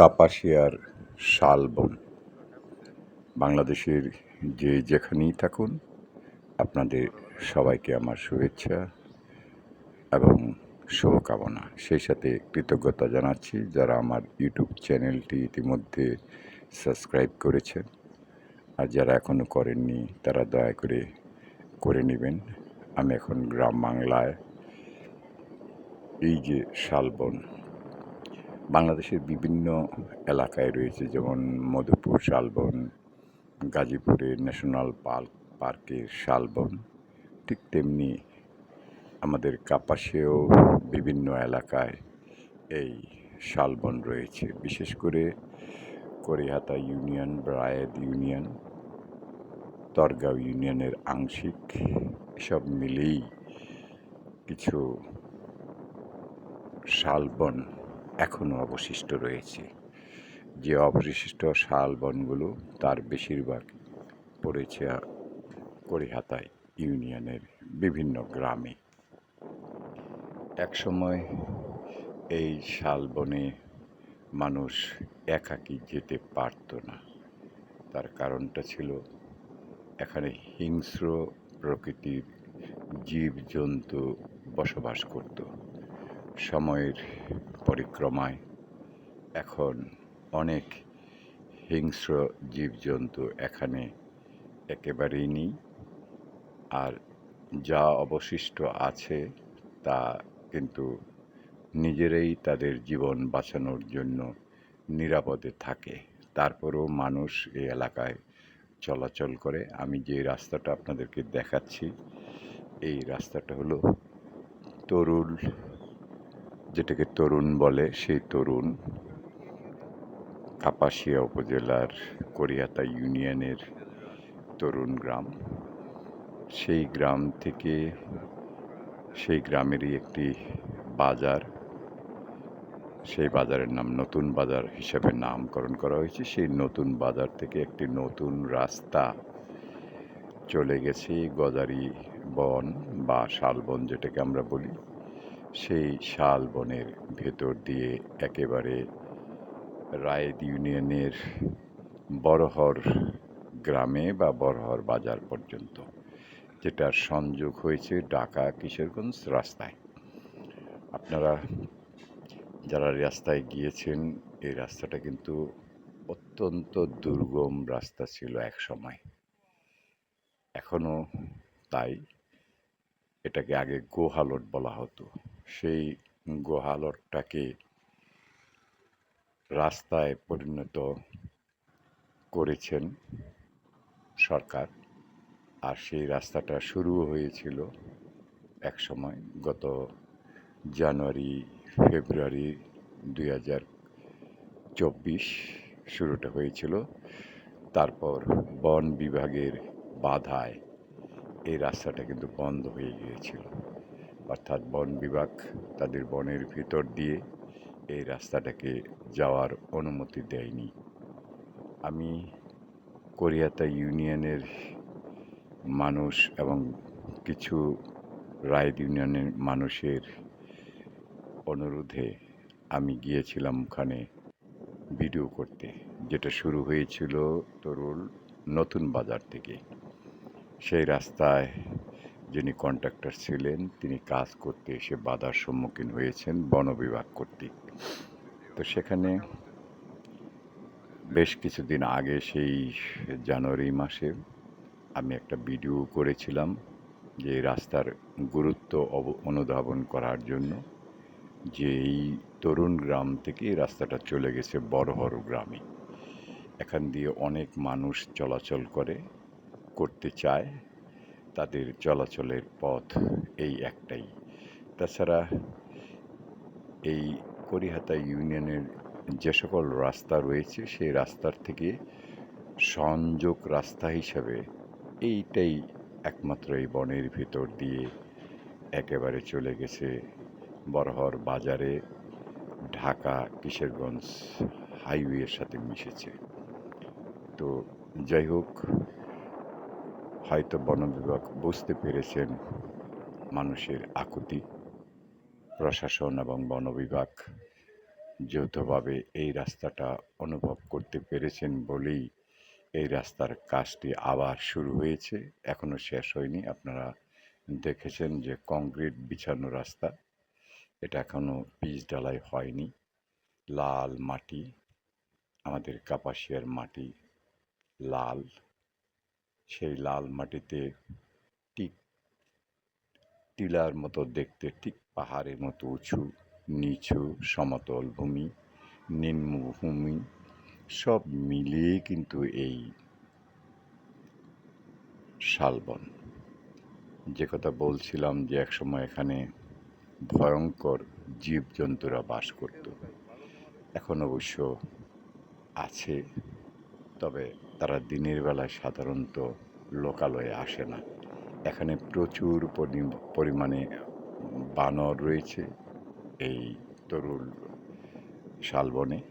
কাপাসিয়ার শালবন বাংলাদেশের যে যেখানেই থাকুন, আপনাদের সবাইকে আমার শুভেচ্ছা এবং শুভকামনা। সেই সাথে কৃতজ্ঞতা জানাচ্ছি যারা আমার ইউটিউব চ্যানেলটি ইতিমধ্যে সাবস্ক্রাইব করেছেন আর যারা এখনও করেননি, তারা দয়া করে করে নেবেন। আমি এখন গ্রাম বাংলায় এই যে শালবন বাংলাদেশের বিভিন্ন এলাকায় রয়েছে, যেমন মধুপুর শালবন গাজীপুরের ন্যাশনাল পার্ক পার্কের শালবন, ঠিক তেমনি আমাদের কাপাসেও বিভিন্ন এলাকায় এই শালবন রয়েছে। বিশেষ করে করিহাতা ইউনিয়ন ব্রায়েদ ইউনিয়ন, তরগাঁও ইউনিয়নের আংশিক সব মিলেই কিছু শালবন এখনও অবশিষ্ট রয়েছে। যে অবশিষ্ট শালবনগুলো তার বেশিরভাগ পড়েছে করিহাতায় ইউনিয়নের বিভিন্ন গ্রামে। একসময় এই শালবনে মানুষ একাকী যেতে পারত না। তার কারণটা ছিল, এখানে হিংস্র প্রকৃতির জীবজন্তু বসবাস করত। সময়ের পরিক্রমায় এখন অনেক হিংস্র জীবজন্তু এখানে একেবারেই নেই। আর যা অবশিষ্ট আছে তা কিন্তু নিজেরাই তাদের জীবন বাঁচানোর জন্য নিরাপদে থাকে। তারপরেও মানুষ এই এলাকায় চলাচল করে। আমি যে রাস্তাটা আপনাদেরকে দেখাচ্ছি, এই রাস্তাটা হলো তরুল যেটাকে তরুণ বলে, সেই তরুণ কাপাসিয়া উপজেলার করিয়াতা ইউনিয়নের তরুণ গ্রাম। সেই গ্রাম থেকে সেই গ্রামেরই একটি বাজার। সেই বাজারের নাম নতুন বাজার হিসাবে নামকরণ করা হয়েছে। সেই নতুন বাজার থেকে একটি নতুন রাস্তা চলে গেছে, গজারি বন বা শালবন যেটাকে আমরা বলি। সেই শালবনের ভেতর দিয়ে একেবারে রায়েদ ইউনিয়নের বড়হর গ্রামে বা বড়হর বাজার পর্যন্ত, যেটার সংযোগ হয়েছে ঢাকা কিশোরগঞ্জ রাস্তায়। আপনারা যারা রাস্তায় গিয়েছেন, এই রাস্তাটা কিন্তু অত্যন্ত দুর্গম রাস্তা ছিল এক সময়। এখনও তাই। এটাকে আগে গোহালট বলা হতো। সেই গোহালটটাকে রাস্তায় পরিণত করেছেন সরকার। আর সেই রাস্তাটা শুরু হয়েছিল এক সময় গত জানুয়ারি, ফেব্রুয়ারি দুই হাজার চব্বিশ শুরুটা হয়েছিল। তারপর বন বিভাগের বাধায় এই রাস্তাটা কিন্তু বন্ধ হয়ে গিয়েছিল। অর্থাৎ বন বিভাগ তাদের বনের ভিতর দিয়ে এই রাস্তাটাকে যাওয়ার অনুমতি দেয়নি। আমি কোরিয়াতা ইউনিয়নের মানুষ এবং কিছু রায়দ ইউনিয়নের মানুষের অনুরোধে আমি গিয়েছিলাম ওখানে ভিডিও করতে, যেটা শুরু হয়েছিল তরুল নতুন বাজার থেকে। সেই রাস্তায় যিনি কন্ট্রাক্টর ছিলেন, তিনি কাজ করতে এসে বাধার সম্মুখীন হয়েছেন বন বিভাগ কর্তৃক। তো সেখানে বেশ কিছুদিন আগে, সেই জানুয়ারি মাসে আমি একটা ভিডিও করেছিলাম যে রাস্তার গুরুত্ব অব, অনুধাবন করার জন্য যে এই তরুণ গ্রাম থেকে রাস্তাটা চলে গেছে বড়হর গ্রামে। এখান দিয়ে অনেক মানুষ চলাচল করে, করতে চায়। তাদের চলাচলের পথ এই একটাই। তাছাড়া এই করিহাতা ইউনিয়নের যে সকল রাস্তা রয়েছে, সেই রাস্তার থেকে সংযোগ রাস্তা হিসাবে এইটাই একমাত্র এই বনের ভিতর দিয়ে একেবারে চলে গেছে বরহর বাজারে। ঢাকা কিশোরগঞ্জ হাইওয়ের সাথে মিশেছে। তো যাই হোক হয়তো বন বিভাগ বুঝতে পেরেছেন মানুষের আকুতি। প্রশাসন এবং বন বিভাগ যৌথভাবে এই রাস্তাটা অনুভব করতে পেরেছেন বলেই এই রাস্তার কাজটি আবার শুরু হয়েছে এখনও শেষ হয়নি। আপনারা দেখেছেন যে কংক্রিট বিছানো রাস্তা, এটা এখনও পিচ ঢালাই হয়নি। লাল মাটি, আমাদের কাপাসিয়ার মাটি লাল। সেই লাল মাটিতে ঠিক টিলার মতো দেখতে, ঠিক পাহাড়ের মতো উঁচু, নিচু সমতল ভূমি নিম্নভূমি সব মিলিয়ে কিন্তু এই শালবন। যে কথা বলছিলাম যে একসময় এখানে ভয়ঙ্কর জীবজন্তুরা বাস করত। এখন অবশ্য আছে, তবে তারা দিনের বেলায় সাধারণত লোকালয়ে আসে না। এখানে প্রচুর পরি- পরিমাণে বানর রয়েছে। এই তরুল শালবনে।